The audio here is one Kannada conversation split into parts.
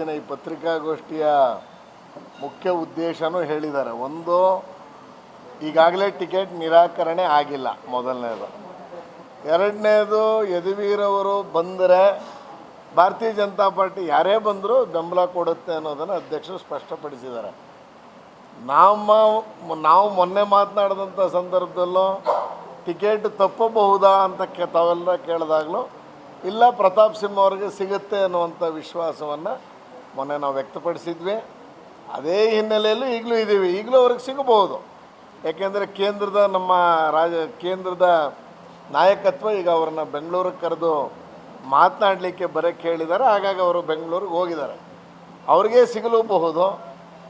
ಈ ಪತ್ರಿಕಾಗೋಷ್ಠಿಯ ಮುಖ್ಯ ಉದ್ದೇಶನೂ ಹೇಳಿದ್ದಾರೆ. ಒಂದು, ಈಗಾಗಲೇ ಟಿಕೆಟ್ ನಿರಾಕರಣೆ ಆಗಿಲ್ಲ ಮೊದಲನೇದು. ಎರಡನೇದು ಯದುವೀರವರು ಬಂದರೆ ಭಾರತೀಯ ಜನತಾ ಪಾರ್ಟಿ ಯಾರೇ ಬಂದರೂ ಬೆಂಬಲ ಕೊಡುತ್ತೆ ಅನ್ನೋದನ್ನು ಅಧ್ಯಕ್ಷರು ಸ್ಪಷ್ಟಪಡಿಸಿದ್ದಾರೆ. ನಮ್ಮ ನಾವು ಮೊನ್ನೆ ಮಾತನಾಡಿದಂಥ ಸಂದರ್ಭದಲ್ಲೂ ಟಿಕೆಟ್ ತಪ್ಪಬಹುದಾ ಅಂತ ಕೆ, ತಾವೆಲ್ಲ ಕೇಳಿದಾಗಲೂ ಇಲ್ಲ, ಪ್ರತಾಪ್ ಸಿಂಹ ಅವರಿಗೆ ಸಿಗುತ್ತೆ ಅನ್ನುವಂಥ ವಿಶ್ವಾಸವನ್ನು ಮೊನ್ನೆ ನಾವು ವ್ಯಕ್ತಪಡಿಸಿದ್ವಿ. ಅದೇ ಹಿನ್ನೆಲೆಯಲ್ಲೂ ಈಗಲೂ ಇದ್ದೀವಿ. ಈಗಲೂ ಅವ್ರಿಗೆ ಸಿಗಬಹುದು. ಯಾಕೆಂದರೆ ಕೇಂದ್ರದ ನಮ್ಮ ರಾಜ, ಕೇಂದ್ರದ ನಾಯಕತ್ವ ಈಗ ಅವ್ರನ್ನ ಬೆಂಗಳೂರಿಗೆ ಕರೆದು ಮಾತನಾಡಲಿಕ್ಕೆ ಬರೋಕ್ಕೆ ಹೇಳಿದ್ದಾರೆ. ಹಾಗಾಗಿ ಅವರು ಬೆಂಗಳೂರಿಗೆ ಹೋಗಿದ್ದಾರೆ. ಅವ್ರಿಗೆ ಸಿಗಲೂಬಹುದು.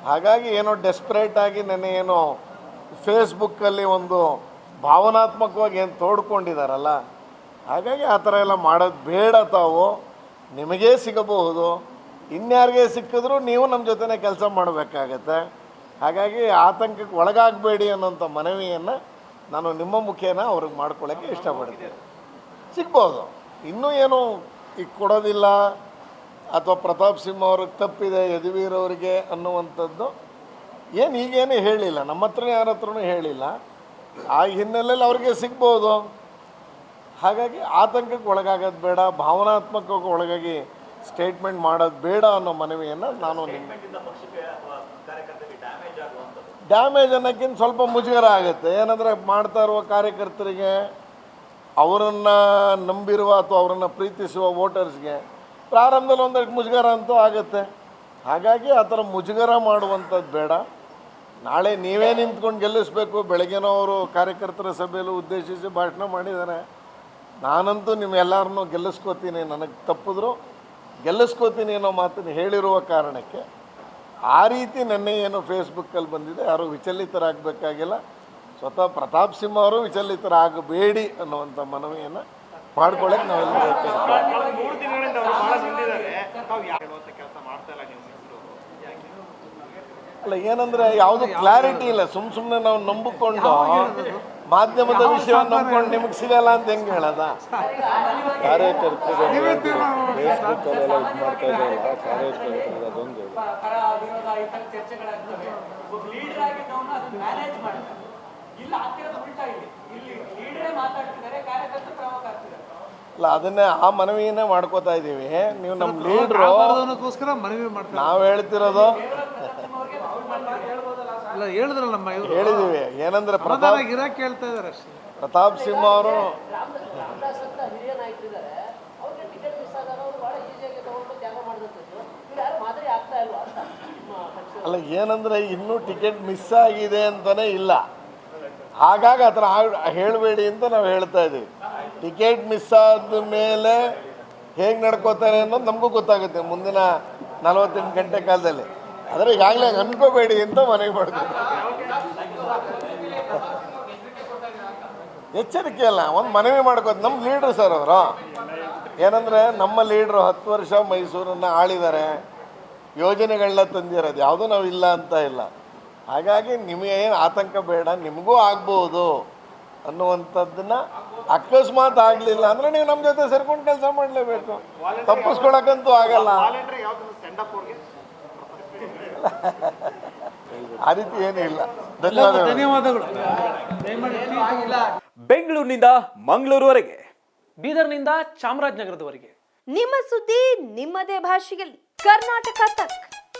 ಹಾಗಾಗಿ ಏನೋ ಡೆಸ್ಪರೇಟ್ ಆಗಿ ನೆನ್ನೆ ಏನೋ ಫೇಸ್ಬುಕ್ಕಲ್ಲಿ ಒಂದು ಭಾವನಾತ್ಮಕವಾಗಿ ಏನು ತೋಡ್ಕೊಂಡಿದ್ದಾರಲ್ಲ, ಹಾಗಾಗಿ ಆ ಥರ ಎಲ್ಲ ಮಾಡೋದು ಬೇಡ ತಾವು. ನಿಮಗೇ ಸಿಗಬಹುದು. ಇನ್ಯಾರಿಗೆ ಸಿಕ್ಕಿದ್ರು ನೀವು ನಮ್ಮ ಜೊತೆನೇ ಕೆಲಸ ಮಾಡಬೇಕಾಗತ್ತೆ. ಹಾಗಾಗಿ ಆತಂಕಕ್ಕೆ ಒಳಗಾಗಬೇಡಿ ಅನ್ನೋಂಥ ಮನವಿಯನ್ನು ನಾನು ನಿಮ್ಮ ಮುಖೇನ ಅವ್ರಿಗೆ ಮಾಡ್ಕೊಳ್ಳೋಕ್ಕೆ ಇಷ್ಟಪಡ್ತೀನಿ. ಸಿಗ್ಬೋದು. ಇನ್ನೂ ಏನು ಈಗ ಕೊಡೋದಿಲ್ಲ ಅಥವಾ ಪ್ರತಾಪ್ ಸಿಂಹ ಅವ್ರಿಗೆ ತಪ್ಪಿದೆ, ಯದುವೀರ್ ಅವರಿಗೆ ಅನ್ನುವಂಥದ್ದು ಏನು ಈಗೇನು ಹೇಳಿಲ್ಲ. ನಮ್ಮ ಹತ್ರ ಯಾರ ಹತ್ರನೂ ಹೇಳಿಲ್ಲ. ಆ ಹಿನ್ನೆಲೆಯಲ್ಲಿ ಅವ್ರಿಗೆ ಸಿಗ್ಬೋದು. ಹಾಗಾಗಿ ಆತಂಕಕ್ಕೆ ಒಳಗಾಗೋದು ಬೇಡ ಭಾವನಾತ್ಮಕವಾಗಿ ಒಳಗಾಗಿ ಸ್ಟೇಟ್ಮೆಂಟ್ ಮಾಡೋದು ಬೇಡ ಅನ್ನೋ ಮನವಿಯನ್ನು ನಾನು ನಿಮ್ಮ ಡ್ಯಾಮೇಜ್ ಅನ್ನೋಕ್ಕಿಂತ ಸ್ವಲ್ಪ ಮುಜುಗರ ಆಗುತ್ತೆ. ಏನಂದರೆ ಮಾಡ್ತಾ ಇರುವ ಕಾರ್ಯಕರ್ತರಿಗೆ ಅವರನ್ನು ನಂಬಿರುವ ಅಥವಾ ಅವರನ್ನು ಪ್ರೀತಿಸುವ ವೋಟರ್ಸ್ಗೆ ಪ್ರಾರಂಭದಲ್ಲಿ ಒಂದಷ್ಟು ಮುಜುಗರ ಅಂತೂ ಆಗುತ್ತೆ. ಹಾಗಾಗಿ ಆ ಥರ ಮುಜುಗರ ಮಾಡುವಂಥದ್ದು ಬೇಡ. ನಾಳೆ ನೀವೇ ನಿಂತ್ಕೊಂಡು ಗೆಲ್ಲಿಸ್ಬೇಕು. ಬೆಳಗ್ಗೆನೋ ಅವರು ಕಾರ್ಯಕರ್ತರ ಸಭೆಯಲ್ಲೂ ಉದ್ದೇಶಿಸಿ ಭಾಷಣ ಮಾಡಿದ್ದಾರೆ. ನಾನಂತೂ ನಿಮ್ಮೆಲ್ಲರನ್ನೂ ಗೆಲ್ಲಿಸ್ಕೋತೀನಿ. ನನಗೆ ತಪ್ಪಿದ್ರು. ಗೆಲ್ಲಿಸ್ಕೋತೀನಿ ಅನ್ನೋ ಮಾತನ್ನು ಹೇಳಿರುವ ಕಾರಣಕ್ಕೆ ಆ ರೀತಿ ನೆನ್ನೆ ಏನು ಫೇಸ್ಬುಕ್ಕಲ್ಲಿ ಬಂದಿದೆ, ಯಾರೂ ವಿಚಲಿತರಾಗಬೇಕಾಗಿಲ್ಲ. ಸ್ವತಃ ಪ್ರತಾಪ್ ಸಿಂಹ ಅವರು ವಿಚಲಿತರಾಗಬೇಡಿ ಅನ್ನುವಂಥ ಮನವಿಯನ್ನು ಮಾಡ್ಕೊಳ್ಳೋಕೆ ನಾವೆಲ್ಲ ಕಳೆದ ಮೂರು ದಿನಗಳಿಂದ ಅವರು ಬಹಳ ನಿಂತಿದ್ದಾರೆ ತಾವು ಯಾರು ಹೇಳುವಂತ ಕೆಲಸ ಮಾಡ್ತಾ ಇಲ್ಲ ನೀವು ಮಿತ್ರರು ಅಲ್ಲ ಏನಂದ್ರೆ ಯಾವುದು ಕ್ಲಾರಿಟಿ ಇಲ್ಲ. ಸುಮ್ ಸುಮ್ಮನೆ ನಾವು ನಂಬಿಕೊಂಡು ಮಾಧ್ಯಮದ ವಿಷಯ ನಂಬ್ಕೊಂಡು ನಿಮಗೆ ಸಿಗಲ್ಲ ಅಂತ ಹೆಂಗೆ ಹೇಳದ? ಕಾರ್ಯಕರ್ತರು ಫೇಸ್ಬುಕ್ಕಲ್ಲೆಲ್ಲ ಇದು ಮಾಡ್ತಾ ಇದ್ದಾರಲ್ಲ ಕಾರ್ಯಕರ್ತರು ಅದೊಂದು ಅಲ್ಲ ಅದನ್ನೇ ಆ ಮನವಿಯನ್ನೇ ಮಾಡ್ಕೋತಾ ಇದ್ದೀವಿ ನೀವು ನಮ್ಮ ಲೀಡ್ರು ನಾವ್ ಮನವಿ ನಾವು ಹೇಳ್ತಿರೋದು ಇಲ್ಲ ಹೇಳಿದ್ರಲ್ಲಮ್ಮ ಇವರು. ಹೇಳಿದ್ದೀವಿ. ಏನಂದ್ರೆ ಪ್ರತಾಪ್ ಹೇಳ್ತಾ ಇದಾರೆ ಅಷ್ಟೇ. ಪ್ರತಾಪ್ ಸಿಂಹ ಅವರು ರಾಮದಾಸಂತ ಹಿರಿಯ ನಾಯಕರಿದ್ದಾರೆ. ಅವ್ರಿಗೆ ಟಿಕೆಟ್ ಮಿಸ್ ಆದಾಗ ಅವರು ಬಹಳ ಈಸಿಯಾಗಿ ತಗೊಂಡು ತ್ಯಾಗ ಮಾಡಿದಂಥದ್ದು. ಇವ್ರು ಯಾರು ಮಾದರಿ ಆಗ್ತಾ ಇಲ್ವಾ ಅಂತ ನಿಮ್ಮ ಪಕ್ಷ ಅಲ್ಲ ಏನಂದ್ರೆ ಇನ್ನೂ ಟಿಕೆಟ್ ಮಿಸ್ ಆಗಿದೆ ಅಂತಾನೆ ಇಲ್ಲ. ಹಾಗಾಗಿ ಆ ಥರ ಹೇಳಬೇಡಿ ಅಂತ ನಾವು ಹೇಳ್ತಾ ಇದ್ದೀವಿ. ಟಿಕೆಟ್ ಮಿಸ್ ಆದ ಮೇಲೆ ಹೇಗೆ ನಡ್ಕೋತಾರೆ ಅನ್ನೋದು ನಮಗೂ ಗೊತ್ತಾಗುತ್ತೆ ಮುಂದಿನ ನಲವತ್ತೆಂಟು ಗಂಟೆ ಕಾಲದಲ್ಲಿ. ಆದರೆ ಈಗಾಗಲೇ ಅನ್ಕೋಬೇಡಿ ಅಂತ ಮನೆಗೆ ಮಾಡ್ತೀವಿ ಎಚ್ಚರಿಕೆ ಅಲ್ಲ, ಒಂದು ಮನವಿ ಮಾಡ್ಕೋದು ನಮ್ಮ ಲೀಡ್ರು ಸರ್ ಅವರು. ಏನಂದರೆ, ನಮ್ಮ ಲೀಡ್ರು ಹತ್ತು ವರ್ಷ ಮೈಸೂರನ್ನು ಆಳಿದ್ದಾರೆ ಯೋಜನೆಗಳನ್ನ ತಂದಿರೋದು ಯಾವುದೂ ನಾವು ಇಲ್ಲ ಅಂತ ಇಲ್ಲ. ಹಾಗಾಗಿ ನಿಮಗೆ ಏನು ಆತಂಕ ಬೇಡ, ನಿಮಗೂ ಆಗ್ಬೋದು ಅನ್ನುವಂಥದ್ದನ್ನ ಅಕಸ್ಮಾತ್ ಆಗಲಿಲ್ಲ ಅಂದರೆ ನೀವು ನಮ್ಮ ಜೊತೆ ಸೇರ್ಕೊಂಡು ಕೆಲಸ ಮಾಡಲೇಬೇಕು. ತಪ್ಪಿಸ್ಕೊಳಕ್ಕಂತೂ ಆಗಲ್ಲ. ಆ ರೀತಿ ಏನೂ ಇಲ್ಲ. ಧನ್ಯವಾದಗಳು. ಬೆಂಗಳೂರಿನಿಂದ ಮಂಗಳೂರುವರೆಗೆ. ಬೀದರ್ನಿಂದ ಚಾಮರಾಜನಗರದವರೆಗೆ. ನಿಮ್ಮ ಸುದ್ದಿ ನಿಮ್ಮದೇ ಭಾಷೆಯಲ್ಲಿ. ಕರ್ನಾಟಕ ತಕ್.